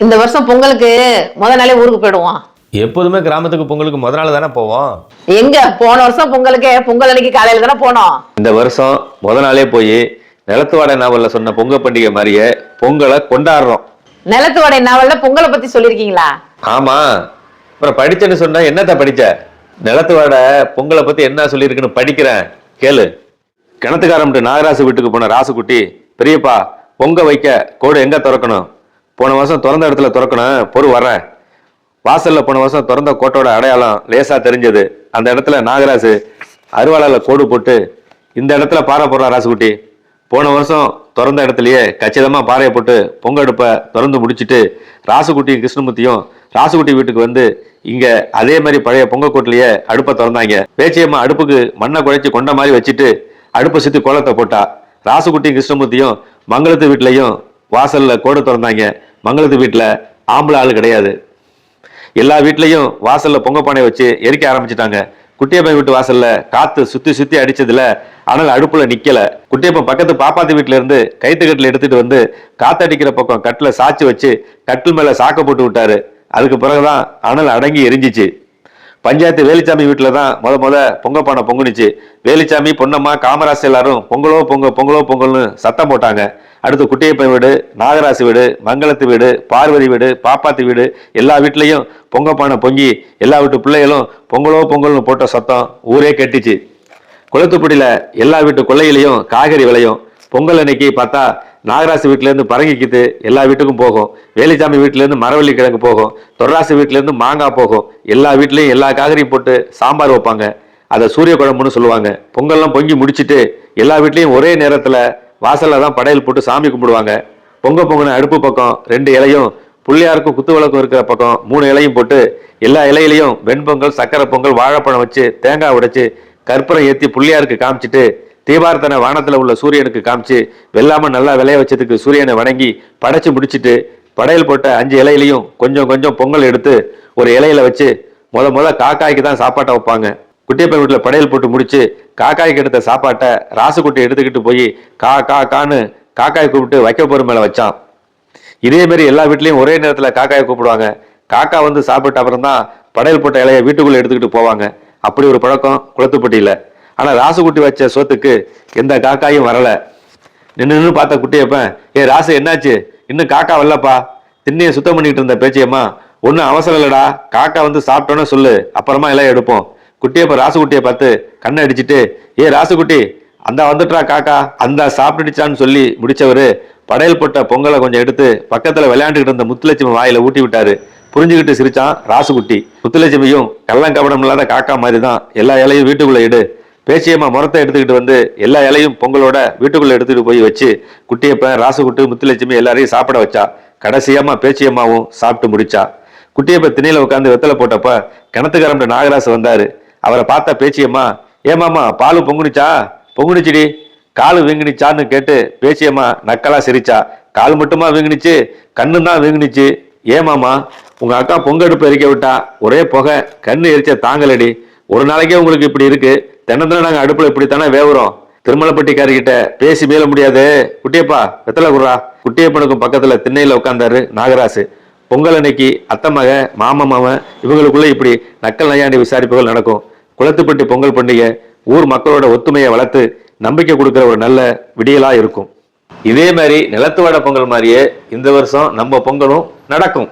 இந்த வருஷம் பொங்கலுக்கு முத நாளே ஊருக்கு போயிடுவோம். எப்போதுமே கிராமத்துக்கு பொங்கலுக்கு முத நாள் தானே போவோம்? எங்க? போன வருஷம் பொங்கலுக்கு பொங்கல் அன்னைக்கு காலையில தானே போனோம். இந்த வருஷம் முத நாளே போய் நிலத்து வாடை நாவல்ல சொன்ன பொங்க பண்டிகை மாதிரியே பொங்கலை கொண்டாடுறோம். நிலத்து வடை நாவல்ல பொங்கலை பத்தி சொல்லிருக்கீங்களா ஆமா. அப்புறம் படிச்சேன்னு சொன்னா என்னத்த படிச்ச? நிலத்து வாடை பொங்கலை பத்தி என்ன சொல்லியிருக்குன்னு படிக்கிறேன். கேளு. கிணத்துக்காரம்ட்டு நாகராசு வீட்டுக்கு போன ராசுக்குட்டி பெரியப்பா பொங்க வைக்க கோடு எங்க திறக்கணும்? போன வருஷம் திறந்த இடத்துல திறக்கணும். பொறு வரேன் வாசல்ல போன வருஷம் திறந்த கோட்டோட அடையாளம் லேசா தெரிஞ்சது. அந்த இடத்துல நாகராசு அருவாளால கோடு போட்டு இந்த இடத்துல பாறை போடுறான் ராசுகுட்டி. போன வருஷம் திறந்த இடத்துலயே கச்சிதமா பாறையை போட்டு பொங்க அடுப்பை திறந்து முடிச்சிட்டு ராசுகுட்டியும் கிருஷ்ணமூர்த்தியும் ராசுகுட்டி வீட்டுக்கு வந்து இங்க அதே மாதிரி பழைய பொங்க கோட்டிலேயே அடுப்பை திறந்தாங்க. பேச்சியம்மா அடுப்புக்கு மண்ணை குழைச்சி கொண்ட மாதிரி வச்சுட்டு அடுப்பை சுத்தி கோலத்தை போட்டா ராசுகுட்டியும் கிருஷ்ணமூர்த்தியும் மங்களத்து வீட்லயும் வாசல்ல கோடு திறந்தாங்க. மங்களத்து வீட்டில் ஆம்பளை ஆள் கிடையாது. எல்லா வீட்லேயும் வாசலில் பொங்க பானை வச்சு எரிக்க ஆரம்பிச்சிட்டாங்க. குட்டியப்பன் வீட்டு வாசல்ல காத்து சுத்தி சுத்தி அடிச்சதுல அனல் அடுப்புல நிக்கல. குட்டியப்பன் பக்கத்து பாப்பாத்தி வீட்டுல இருந்து கைத்துக்கட்டில் எடுத்துட்டு வந்து காத்தடிக்கிற பக்கம் கட்டில சாச்சி வச்சு கட்டில் மேல சாக்க போட்டு விட்டாரு. அதுக்கு பிறகுதான் அனல் அடங்கி எரிஞ்சிச்சு. பஞ்சாயத்து வேலுச்சாமி வீட்டில் தான் முத முத பொங்க பானை பொங்குனுச்சு. வேலுச்சாமி பொன்னம்மா காமராசு எல்லாரும் பொங்கலோ பொங்க பொங்கலோ பொங்கல்னு சத்தம் போட்டாங்க. அடுத்து குட்டியப்பன் வீடு நாகராசு வீடு மங்களத்து வீடு பார்வதி வீடு பாப்பாத்தி வீடு எல்லா வீட்லேயும் பொங்க பானை பொங்கி எல்லா வீட்டு பிள்ளைகளும் பொங்கலோ பொங்கல்னு போட்ட சத்தம் ஊரே கெட்டுச்சு. குளத்துப்படியில எல்லா வீட்டு கொள்ளையிலையும் காய்கறி விளையும் பொங்கல் அன்னைக்கு பார்த்தா நாகராசி வீட்டிலேருந்து இருந்து எல்லா வீட்டுக்கும் போகும். வேலிச்சாமி வீட்டிலேருந்து மரவள்ளி கிழங்கு போகும். தொடராசி வீட்டிலேருந்து மாங்காய் போகும். எல்லா வீட்லேயும் எல்லா காய்கறியும் போட்டு சாம்பார் வைப்பாங்க. அதை சூரிய குழம்புன்னு சொல்லுவாங்க. பொங்கல்லாம் பொங்கி முடிச்சுட்டு எல்லா வீட்லேயும் ஒரே நேரத்தில் வாசலில் தான் படையல் போட்டு சாமி கும்பிடுவாங்க. பொங்க பொங்கின அடுப்பு பக்கம் ரெண்டு இலையும் புள்ளியாருக்கும் குத்து விளக்கும் இருக்கிற பக்கம் மூணு இலையும் போட்டு எல்லா இலையிலையும் வெண்பொங்கல் சக்கரை பொங்கல் வாழைப்பழம் வச்சு தேங்காய் உடைச்சு கற்பூரம் ஏற்றி புள்ளியாருக்கு காமிச்சிட்டு தீபார்த்தனை வானத்தில் உள்ள சூரியனுக்கு காமிச்சு வெள்ளாம நல்லா விளைய வச்சதுக்கு சூரியனை வணங்கி படைச்சு முடிச்சிட்டு படையல் போட்ட அஞ்சு இலையிலையும் கொஞ்சம் கொஞ்சம் பொங்கல் எடுத்து ஒரு இலையில வச்சு முத முத காக்காய்க்கு தான் சாப்பாட்டை வைப்பாங்க. குட்டியப்பன் வீட்டில் படையல் போட்டு முடிச்சு காக்காய்க்கு எடுத்த சாப்பாட்டை ராசுக்குட்டி எடுத்துக்கிட்டு போய் கா கா கான்னு காக்காய் கூப்பிட்டு வைக்க பொறு மேலே வச்சான். இதே மாதிரி எல்லா வீட்லேயும் ஒரே நேரத்தில் காக்காயை கூப்பிடுவாங்க. காக்கா வந்து சாப்பிட்ட அப்புறம் தான் படையல் போட்ட இலையை வீட்டுக்குள்ளே எடுத்துக்கிட்டு போவாங்க. அப்படி ஒரு பழக்கம் குளத்துப்பட்டியில். ஆனால் ராசுக்குட்டி வச்ச சோத்துக்கு எந்த காக்காயும் வரலை. நின்று நின்று பார்த்த குட்டியப்பன் ஏ ராசு என்னாச்சு? இன்னும் காக்கா வரலப்பா. திண்ணையை சுத்தம் பண்ணிட்டு இருந்த பேச்சியம்மா ஒன்றும் அவசரம் இல்லைடா. காக்கா வந்து சாப்பிட்டோன்னு சொல்லு. அப்புறமா எல்லாம் எடுப்போம். குட்டியப்ப ராசுக்குட்டியை பார்த்து கண்ணை அடிச்சுட்டு ஏ ராசுக்குட்டி அந்த வந்துட்டா காக்கா. அந்த சாப்பிட்டுடுச்சான்னு சொல்லி முடிச்சவர் படையல் போட்ட பொங்கலை கொஞ்சம் எடுத்து பக்கத்தில் விளையாண்டுக்கிட்டு இருந்த முத்துலட்சுமி வாயில ஊட்டி விட்டாரு. புரிஞ்சுக்கிட்டு சிரிச்சான் ராசுக்குட்டி முத்துலட்சுமியும் கள்ளம் கபடம் இல்லாத காக்கா மாதிரி தான் எல்லா இலையும் வீட்டுக்குள்ளே எடு. பேச்சியம்மா முரத்தை எடுத்துக்கிட்டு வந்து எல்லா இலையும் பொங்கலோட வீட்டுக்குள்ளே எடுத்துகிட்டு போய் வச்சு குட்டியப்பன் ராசுகுட்டு முத்துலட்சுமி எல்லாரையும் சாப்பிட வச்சா கடைசியம்மா பேச்சியம்மாவும் சாப்பிட்டு முடிச்சா. குட்டியப்ப திணையில உட்காந்து வெத்தலை போட்டப்ப கிணத்துக்காரம்ட நாகராசு வந்தாரு. அவரை பார்த்தா பேச்சியம்மா ஏமாமா பால் பொங்குனிச்சா? பொங்குனிச்சிடி. காலு வீங்கினிச்சான்னு கேட்டு பேச்சியம்மா நக்கலா சிரிச்சா. கால் மட்டுமா வீங்கினிச்சு? கண்ணு தான் வீங்கினிச்சு. ஏமாமா உங்க அக்கா பொங்கடுப்பு எரிக்க விட்டா ஒரே புகை கண்ணு எரிச்ச தாங்கலடி. ஒரு நாளைக்கே உங்களுக்கு இப்படி இருக்கு. தினத்துல நாங்கள் அடுப்பில் இப்படித்தானே வேவுறோம். திருமலைப்பட்டிக்காரிக்கிட்ட பேசி மேல முடியாது. குட்டியப்பா வெத்தலை குடுறா. குட்டியப்பனுக்கும் பக்கத்துல திண்ணையில உட்காந்தாரு நாகராசு. பொங்கல் அன்னைக்கு அத்தை மக மாமன் மகன் இவங்களுக்குள்ள இப்படி நக்கல் நையாண்டி விசாரிப்புகள் நடக்கும். குளத்துப்பட்டி பொங்கல் பண்டிகை ஊர் மக்களோட ஒத்துமையை வளர்த்து நம்பிக்கை கொடுக்குற ஒரு நல்ல விடியலா இருக்கும். இதே மாதிரி நிலத்துவாட பொங்கல் மாதிரியே இந்த வருஷம் நம்ம பொங்கலும் நடக்கும்.